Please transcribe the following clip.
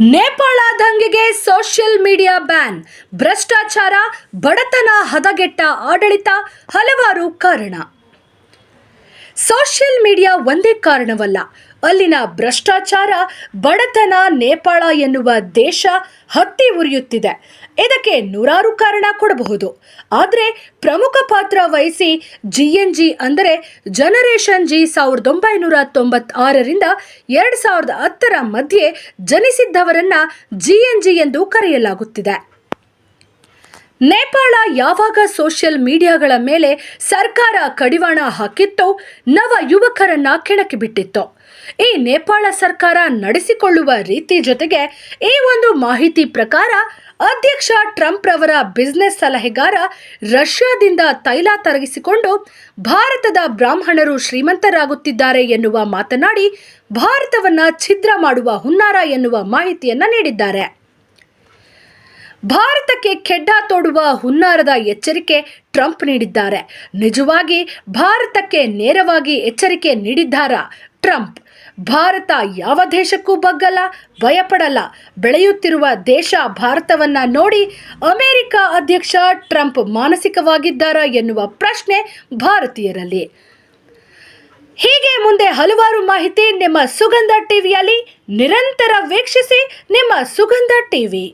ನೇಪಾಳ ದಂಗೆಗೆ social media ban. ಭ್ರಷ್ಟಾಚಾರ ಬಡತನ ಹದಗೆಟ್ಟ ಆಡಳಿತ ಹಲವಾರು ಕಾರಣ. ಸೋಷಿಯಲ್ ಮೀಡಿಯಾ ಒಂದೇ ಕಾರಣವಲ್ಲ. ಅಲ್ಲಿನ ಭ್ರಷ್ಟಾಚಾರ ಬಡತನ ನೇಪಾಳ ಎನ್ನುವ ದೇಶ ಹತ್ತಿ ಉರಿಯುತ್ತಿದೆ. ಇದಕ್ಕೆ ನೂರಾರು ಕಾರಣ ಕೊಡಬಹುದು. ಆದರೆ ಪ್ರಮುಖ ಪಾತ್ರ ವಹಿಸಿ ಜಿ ಎನ್ ಜಿ ಅಂದರೆ ಜನರೇಷನ್ ಜಿ ಸಾವಿರದ ಒಂಬೈನೂರ ತೊಂಬತ್ತಾರರಿಂದ ಎರಡು ಸಾವಿರದ ಹತ್ತರ ಮಧ್ಯೆ ಜನಿಸಿದ್ದವರನ್ನು ಜಿ ಎನ್ ಜಿ ಎಂದು ಕರೆಯಲಾಗುತ್ತಿದೆ. ನೇಪಾಳ ಯಾವಾಗ ಸೋಷಿಯಲ್ ಮೀಡಿಯಾಗಳ ಮೇಲೆ ಸರ್ಕಾರ ಕಡಿವಾಣ ಹಾಕಿತ್ತೋ ನವ ಯುವಕರನ್ನ ಕೆಣಕಿ ಬಿಟ್ಟಿತ್ತು. ಈ ನೇಪಾಳ ಸರ್ಕಾರ ನಡೆಸಿಕೊಳ್ಳುವ ರೀತಿ ಜೊತೆಗೆ ಈ ಒಂದು ಮಾಹಿತಿ ಪ್ರಕಾರ ಅಧ್ಯಕ್ಷ ಟ್ರಂಪ್ ರವರ ಬಿಸ್ನೆಸ್ ಸಲಹೆಗಾರ ರಷ್ಯಾದಿಂದ ತೈಲ ತರಗಿಸಿಕೊಂಡು ಭಾರತದ ಬ್ರಾಹ್ಮಣರು ಶ್ರೀಮಂತರಾಗುತ್ತಿದ್ದಾರೆ ಎನ್ನುವ ಮಾತನಾಡಿ, ಭಾರತವನ್ನ ಛಿದ್ರ ಮಾಡುವ ಹುನ್ನಾರ ಎನ್ನುವ ಮಾಹಿತಿಯನ್ನ ನೀಡಿದ್ದಾರೆ. ಭಾರತಕ್ಕೆ ಕೆಡ್ಡ ತೋಡುವ ಹುನ್ನಾರದ ಎಚ್ಚರಿಕೆ ಟ್ರಂಪ್ ನೀಡಿದ್ದಾರೆ. ನಿಜವಾಗಿ ಭಾರತಕ್ಕೆ ನೇರವಾಗಿ ಎಚ್ಚರಿಕೆ ನೀಡಿದ್ದಾರಾ ಟ್ರಂಪ್. ಭಾರತ ಯಾವ ದೇಶಕ್ಕೂ ಬಗ್ಗಲ್ಲ, ಭಯಪಡಲ್ಲ. ಬೆಳೆಯುತ್ತಿರುವ ದೇಶ ಭಾರತವನ್ನ ನೋಡಿ ಅಮೆರಿಕ ಅಧ್ಯಕ್ಷ ಟ್ರಂಪ್ ಮಾನಸಿಕವಾಗಿದ್ದಾರಾ ಎನ್ನುವ ಪ್ರಶ್ನೆ ಭಾರತೀಯರಲ್ಲಿ. ಹೀಗೆ ಮುಂದೆ ಹಲವಾರು ಮಾಹಿತಿ ನಿಮ್ಮ ಸುಗಂಧ ಟಿವಿಯಲ್ಲಿ ನಿರಂತರ ವೀಕ್ಷಿಸಿ ನಿಮ್ಮ ಸುಗಂಧ ಟಿವಿ.